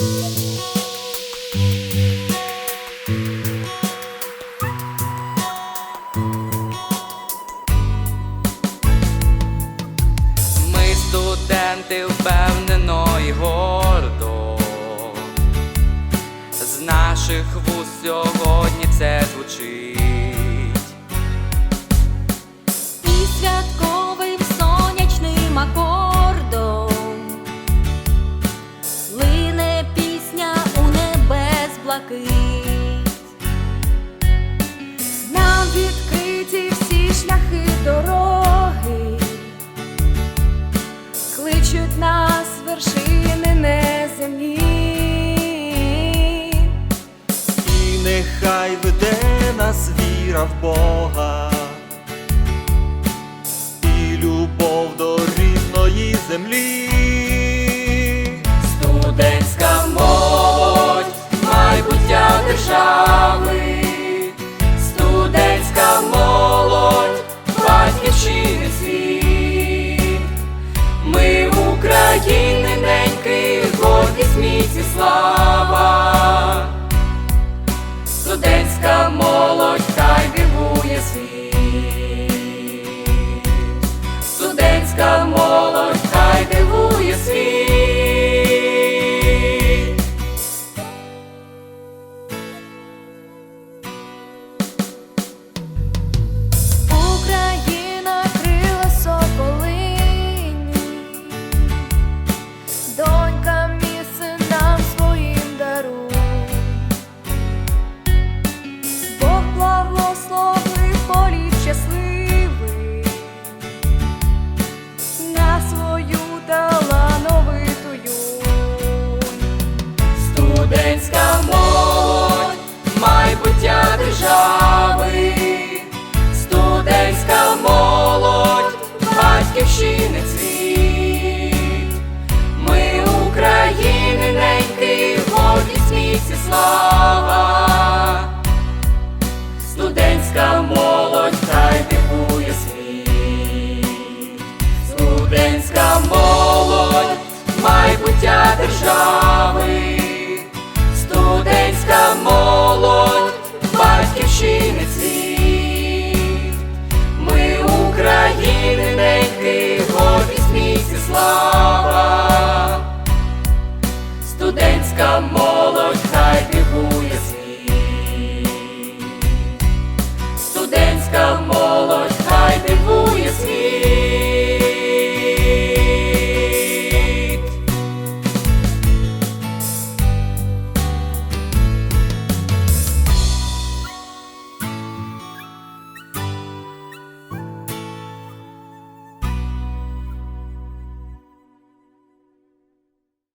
Ми студенти впевнено і гордо. З наших вуст сьогодні це звучить. Блакить. Нам відкриті всі шляхи дороги, кличуть нас вершини неземні. І нехай веде нас віра в Бога, і любов до рідної землі. Держави, студентська молодь, батьківщини світ. Ми України неньки, гордість, міць і слава. батьківщини цвіт, ми України неньки, гордість місці слава, студентська молодь хай дивує світ, студентська молодь, майбуття держави. come